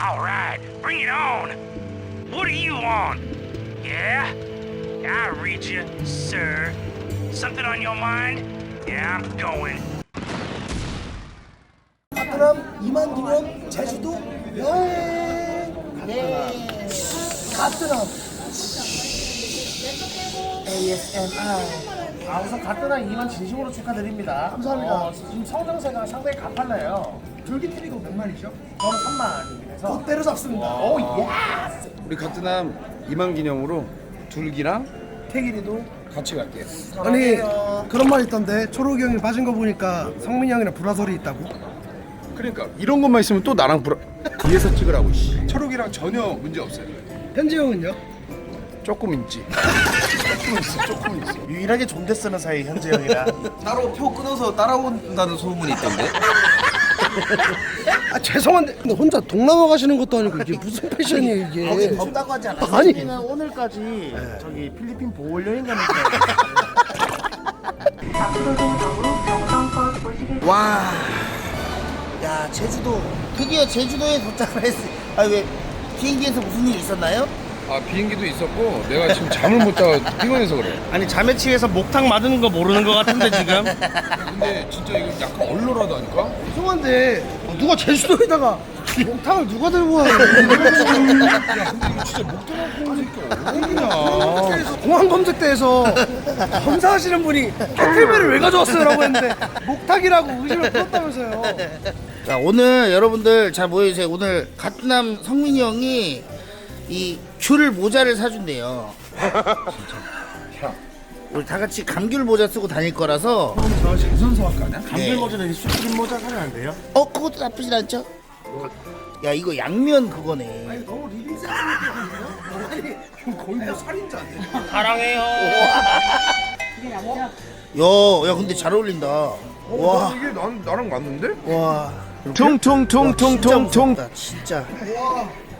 All right, bring it on. What do you want? Yeah? I read you, sir. Something on your mind? Yeah, I'm going. 베트남 이만 기념 제주도 여행 네. 가트남 ASMR 아 우선 가뜩나 이만 진심으로 축하드립니다. 감사합니다. 어, 지금 성장세가 상당히 가팔라요. 줄기트리가 몇 마리죠? 저는 3만 이라서. 곧 때려잡습니다 오 예스. 우리 가트남 이만 기념으로 둘기랑 태길이도 같이 갈게요. 아니 그런 말 있던데 초록이 형이 빠진 거 보니까 성민이 형이랑 불화설이 있다고? 그러니까 이런 것만 있으면 또 나랑 불 뒤에서 찍으라고. 씨. 철욱이랑 전혀 문제 없어요. 현지 형은요? 조금 있지. 조금 있어, 조금 있어. 유일하게 존대 쓰는 사이 현재 형이라. 따로 표 끊어서 따라온다는 소문이 있던데. 아 죄송한데 근데 혼자 동남아 가시는 것도 아니고 이게 무슨 패션이에요 이게 거기 덥다고 하지 않았어요? 아니. 우리는 오늘까지 저기 필리핀 보홀 여행 가는 거. 와. 야 제주도 드디어 제주도에 도착을 했어. 아 왜 비행기에서 무슨 일 있었나요? 아 비행기도 있었고 내가 지금 잠을 못 자고 피곤해서 그래. 아니 잠에 취해서 목탕 맞은 거 모르는 거 같은데 지금. 근데 진짜 이거 약간 얼얼하다니까. 죄송한데 어, 누가 제주도에다가 목탕을 누가 들고 와요 진짜 목 들어가고 새끼 어디냐. 공항 검색대에서 검사하시는 분이 택배를 왜 가져왔어요라고 했는데 목탁이라고 의심을 풀었다면서요 자 오늘 여러분들 잘 모여주세요. 오늘 갓남 성민이 형이 이 귤 모자를 사준대요. 우리 다 같이 감귤 모자 쓰고 다닐 거라서 저 재선소학과냐? 감귤 모자는 수프림 모자 사면 안 돼요? 어 그것도 나쁘진 않죠? 야 이거 양면 그거네. 너무 리빙스 아니 거의 뭐 살인자네 사랑해요. 야, 야 근데 잘 어울린다. 와, 이게 난 나랑 맞는데? 와. 퉁퉁퉁퉁퉁퉁. 진짜.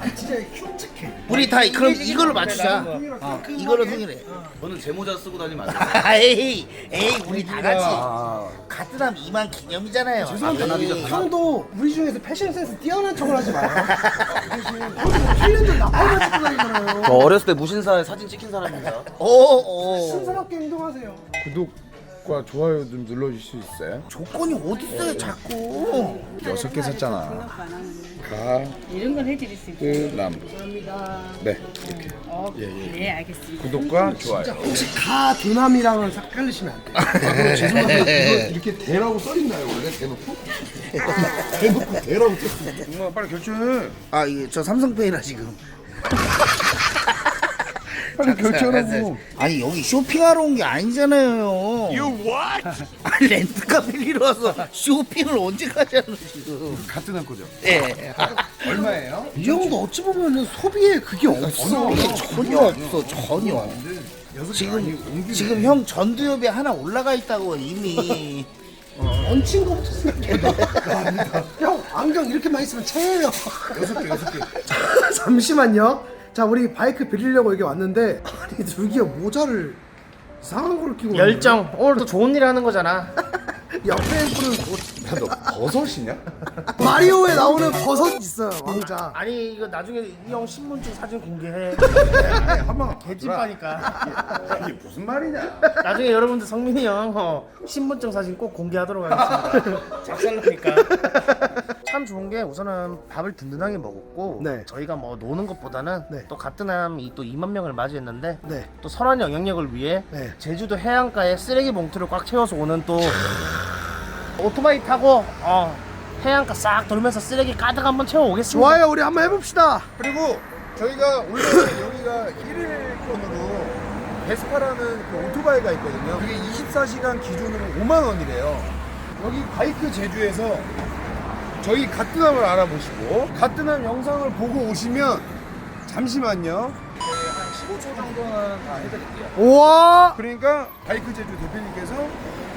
아 진짜 흉측해 우리 다 그럼 이걸로 맞추자. 어, 이걸로 통일해. 저는 제 모자 쓰고 다니면 안 돼요. 에이, 에이, 우리 다 같이 가트남 2만 기념이잖아요. 에이. 형도 우리 중에서 패션 센스 뛰어난 척을 하지 마요 필름들 나팔만 찍고 다니잖아요 저 어렸을 때 무신사에 사진 찍힌 사람입니다. 오, 오. 순서롭게 행동하세요 구독 과 좋아요 좀 눌러줄 수 있어요? 조건이 어딨어요, 자꾸. 여섯 개 샀잖아. 가 이런 건 해드릴 수 있어요. 남. 네 이렇게 어, 네, 알겠습니다. 구독과 좋아요. 혹시 가두남이랑은 헷갈리시면 안 돼요 아, 죄송한데 이거 이렇게 대라고 써있나요 원래 대놓고? 대놓고 대라고 써있어. 정말 빨리 결제해. 아, 이게 저 삼성페이라 지금. 빨리 결제하라고. 아니, 여기 쇼핑하러 온 게 아니잖아요. You what? 아니, 렌트카 빌리러 와서 쇼핑을 언제까지 하는 지금. 같은 한 거죠. 예. 얼마예요? 이 형도 어찌 보면은 소비에 그게 없어 전혀 없어 전혀 지금 지금 형 전두엽에 하나 올라가 있다고 이미 얹힌 거부터 생각해 형 안경 이렇게 많이 쓰면 체해요 여섯 개 여섯 개. 잠시만요 자 우리 바이크 빌리려고 여기 왔는데 아니 둘기가 모자를 이상한 걸 끼고 열정. 오늘도 좋은 일 하는 거잖아. 왔네. 옆에 분은 야너 버섯이냐? 마리오에 나오는 버섯 있어요 왕자 아니 이거 나중에 이 형 신분증 사진 공개해. 한번 개찐빠니까. 이게 무슨 말이냐? 나중에 여러분들 성민이 형 어, 신분증 사진 꼭 공개하도록 하겠습니다. 작살나니까. 참 좋은 게 우선은 밥을 든든하게 먹었고 네. 저희가 뭐 노는 것보다는 네. 또 가뜩남 이 또 2만 명을 맞이했는데 네. 또 선한 영향력을 위해 네. 제주도 해안가에 쓰레기 봉투를 꽉 채워서 오는 또 오토바이 타고 어, 해안가 싹 돌면서 쓰레기 가득 한번 채워 오겠습니다. 좋아요 우리 한번 해봅시다 그리고 저희가 원래 여기가 1일권으로 베스파라는 그 오토바이가 있거든요. 그게 24시간 기준으로 5만 원이래요. 여기 바이크 제주에서 저희 가뜨남을 알아보시고 가뜨남 영상을 보고 오시면 잠시만요. 네, 한 15초 정도는 다 해드릴게요. 우와 그러니까 바이크 제주 대표님께서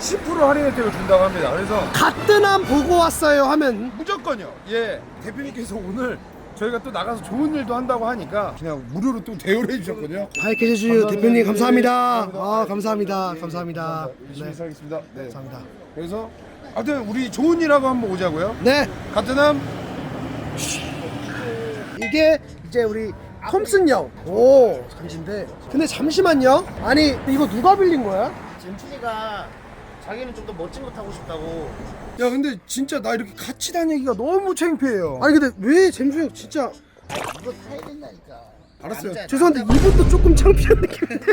10% 할인 혜택을 준다고 합니다. 그래서 가뜨남 보고 왔어요 하면 무조건요. 예. 대표님께서 오늘 저희가 또 나가서 좋은 일도 한다고 하니까 그냥 무료로 또 대우를 해주셨거든요. 바이크 제주 대표님 감사합니다 아 감사합니다 감사합니다 열심히 네 살겠습니다. 네. 감사합니다 그래서 하여튼 우리 좋은 일하고 한번 오자고요. 네 가트남 이게 이제 우리 톰슨형 오 잔지인데 근데 잠시만요 아니 이거 누가 빌린 거야? 잼춘이가 자기는 좀 더 멋진 거 타고 싶다고 야 근데 진짜 나 이렇게 같이 다니기가 너무 창피해요. 아니 근데 왜 잼수 형 진짜 이거 타야 된다니까. 알았어요. 남자, 죄송한데 남자 이분도 조금 창피한 느낌인데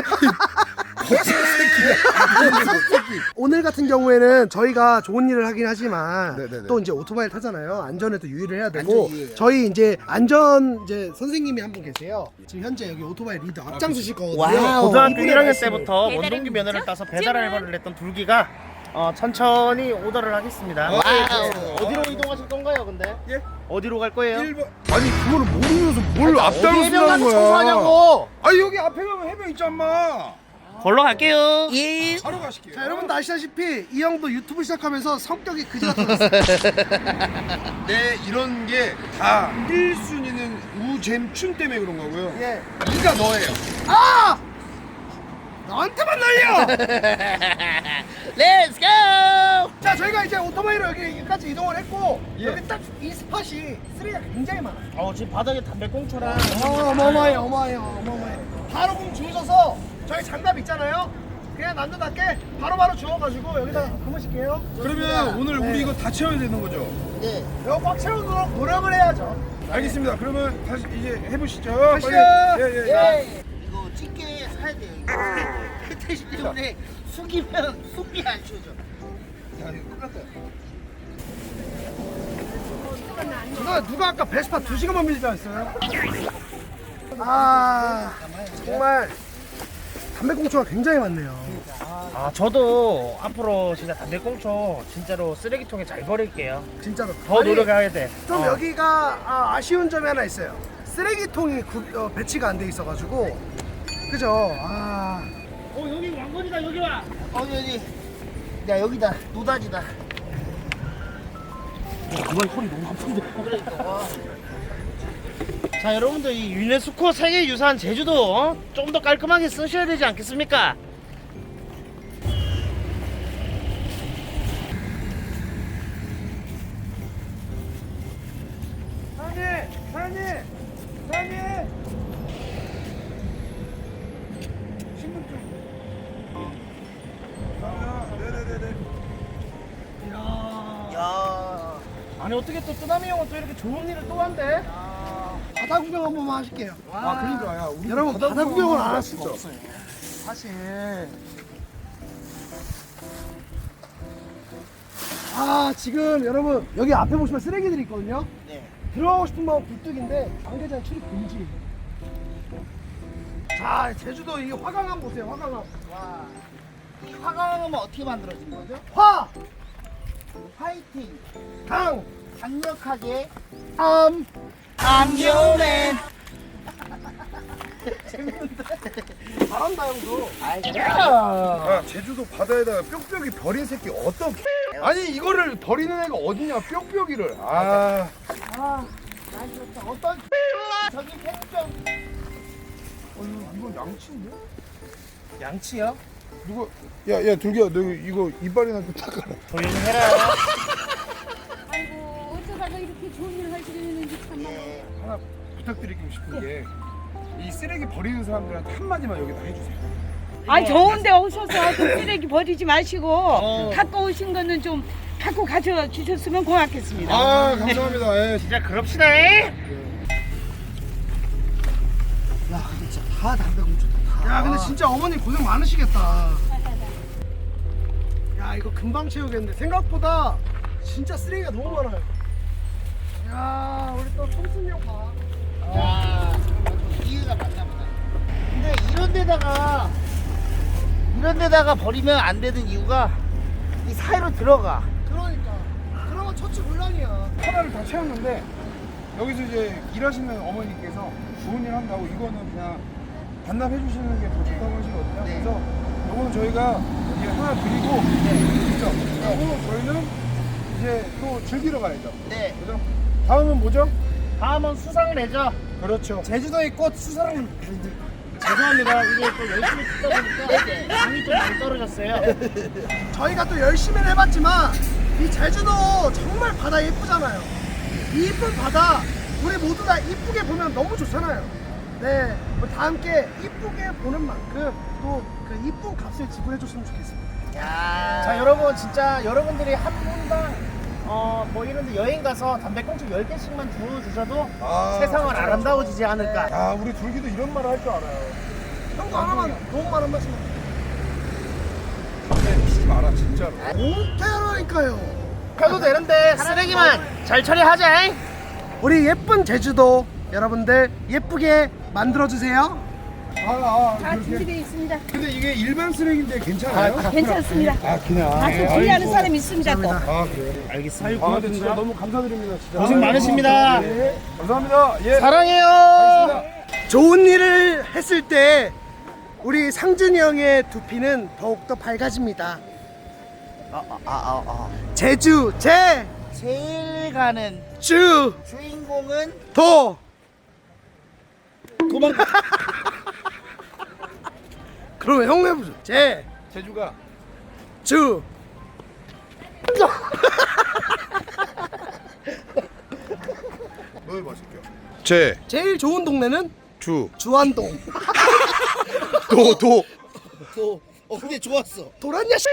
오늘 같은 경우에는 저희가 좋은 일을 하긴 하지만 네네네. 또 이제 오토바이를 타잖아요 안전에도 유의를 해야 되고 안전. 저희 이제 안전 이제 선생님이 한 분 계세요 지금 현재 여기 오토바이 리더 앞장서실 거거든요 와우. 고등학교 이분의 1학년 말씀을. 때부터 배달의 원동기? 면허를 따서 배달 알바를 했던 둘기가 어, 천천히 오더를 하겠습니다. 와우. 어디로 이동하실 건가요, 근데? 예? 어디로 갈 거예요? 1번 아니 그거를 모르면서 뭘 어디 앞장을 해변 쓰는 가서 거야? 청소하냐고! 아니 여기 앞에 가면 해변 있잖아. 걸러 갈게요. 예. 바로 가실게요. 자 여러분도 아시다시피 이 형도 유튜브 시작하면서 성격이 그지 같아졌어요 네 이런 게 다 1순위는 우잼춘 때문에 그런 거고요. 예. 네가 너예요. 아! 나한테만 날려! 렛츠 고! 자 저희가 이제 오토바이로 여기까지 이동을 했고 예. 여기 딱 이 스팟이 쓰레기가 굉장히 많아요 어, 지금 바닥에 담배꽁초랑 어, 어마어마해요 어마어마해요 어마어마해요 바로 공 주워서 저희 장갑 있잖아요 그냥 남자답게 바로바로 주워가지고 여기다가 금으실게요 그러면 오늘 네. 우리 이거 다 채워야 되는 거죠? 네. 이거 꽉 채우도록 노력을 해야죠 알겠습니다. 그러면 다시 이제 해보시죠. 가시죠. 빨리. 예, 예, 예. 예. 이거 찌개 사야 돼요. 이거. 대신 때문에 숙이면 숙이 안 쳐져. 자, 이거 끝났다. 누가, 누가 아까 베스파 2시간만 밀리자 했어요? 아 정말 담배꽁초가 굉장히 많네요 아, 저도 앞으로 진짜 담배꽁초 진짜로 쓰레기통에 잘 버릴게요. 진짜로 더 아니, 노력해야 돼. 좀 어. 여기가 아, 쉬운 점이 하나 있어요. 쓰레기통이 구- 어, 배치가 안 돼 있어가지고 그죠? 아 어, 여기 왕건이다, 여기 와! 어 여기. 야 여기다 노다지다. 자, 여러분들 이 유네스코 세계유산 제주도 어? 좀더 깔끔하게 쓰셔야 되지 않겠습니까? 사장님, 사장님, 사장님. 신분증. 아, 네네네네. 야. 아니 어떻게 또 뜨나미 형은 또 이렇게 좋은 일을 또 한대? 바다 구경 한 번만 하실게요. 아, 그러니까 야, 우리 여러분 바다 구경을 안 할. 수가 없어요. 사실. 아 지금 여러분 여기 앞에 보시면 쓰레기들이 있거든요. 네. 들어가고 싶은 마음 굴뚝인데 관계자 출입 금지. 자 제주도 이 화강암 보세요 화강암. 와. 이 화강은 어떻게 만들어진 거죠? 화, 파이팅. 강, 강력하게 암. 암요맨. 잘한다 형도. 아, 제주도 바다에다가 뾱뾱이 버린 새끼 어떻게? 아니 이거를 버리는 애가 어디냐 뾱뾱이를. 아, 아, 난 좋다. 어떤 저기 팬좀 어, 이거, 이거 양치인데? 양치요? 누가? 야, 야, 둘기야, 너 이거 이빨이나 좀 닦아라. 조용히 해라. 부탁드리고 싶은 게. 이 쓰레기 버리는 사람들한테 한마디만 여기다 해주세요. 아 좋은데 오셔서 그 쓰레기 버리지 마시고 어. 갖고 오신 거는 좀 갖고 가져 주셨으면 고맙겠습니다. 아, 감사합니다. 예. 진짜 그럽시다. 잉? 야 근데 진짜 다 담배꽁초다. 야 근데 진짜 어머님 고생 많으시겠다. 야 이거 금방 채우겠는데 생각보다 진짜 쓰레기가 너무 많아요. 야 우리 또 톰슨 형 봐. 아, 이해가 맞나 보다. 근데 이런 데다가 이런 데다가 버리면 안 되는 이유가 이 사이로 들어가. 그러니까 그러면 처치 곤란이야. 하나를 다 채웠는데 여기서 이제 일하시는 어머니께서 좋은 일 한다고 이거는 그냥 반납해 주시는 게 더 좋다고 하시거든요. 네. 그래서 이거는 저희가 이제 하나 드리고 그죠? 그리고 저희는 이제 또 즐기러 가야죠. 네. 그죠? 다음은 뭐죠? 다음은 수상 레저. 그렇죠. 제주도의 꽃 수사랑은 죄송합니다. 이게 또 열심히 듣다 보니까 감이 좀 많이 떨어졌어요. 저희가 또 열심히는 해봤지만 이 제주도 정말 바다 예쁘잖아요. 이 이쁜 바다 우리 모두 다 이쁘게 보면 너무 좋잖아요. 네, 우리 다 함께 이쁘게 보는 만큼 또 그 이쁜 값을 지불해 줬으면 좋겠습니다. 야. 자 여러분 진짜 여러분들이 한 분당 어, 뭐 이런데 여행 가서 담배꽁초 10개씩만 주워주셔도 아, 세상을 아름다워지지 않을까 야 우리 둘기도 이런 말할줄 알아요. 형도 하나만 너무 많은 말씀. 근데 피지 마라 진짜로. 못해라니까요. 펴도 되는데 쓰레기만 잘 처리하자 우리 예쁜 제주도 여러분들 예쁘게 만들어 주세요. 아, 아, 다 준비되어 있습니다. 근데 이게 일반 쓰레기인데 괜찮아요? 괜찮습니다. 아 그냥. 가끔 분리하는 사람이 있습니다 또. 아 그래요? 알겠습니다 아 근데 진짜 너무 감사드립니다 진짜. 고생 많으십니다 네, 감사합니다. 예. 사랑해요 좋은 일을 했을 때 우리 상준이 형의 두피는 더욱더 밝아집니다. 제주 제 제일 가는 주 주인공은 도 도망. 그러면 형 해보죠. 제 제주가 주뭘 마실게요. 제, 제일 좋은 동네는 주, 주안동. 도, 도. 또. 어 근데 좋았어. 도란야 씨.